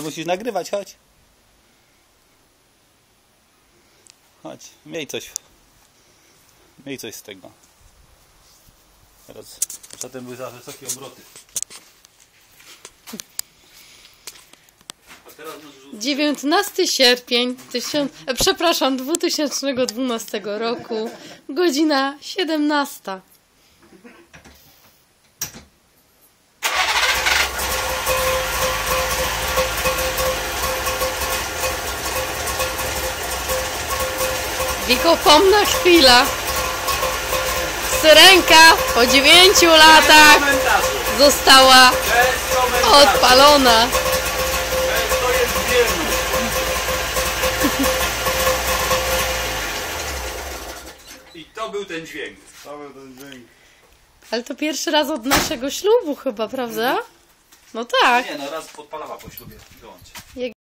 Musisz nagrywać, chodź. Chodź, miej coś. Miej coś z tego. Teraz potem były za wysokie obroty. Możesz 19 sierpień, tysiąc, e, przepraszam, 2012 roku, godzina 17. Wiekopomna chwila. Syrenka po 9 latach została odpalona. To. I to był ten dźwięk. Cały ten dźwięk. Ale to pierwszy raz od naszego ślubu chyba, prawda? No tak. Nie no, raz podpalała po ślubie. Wyłącz.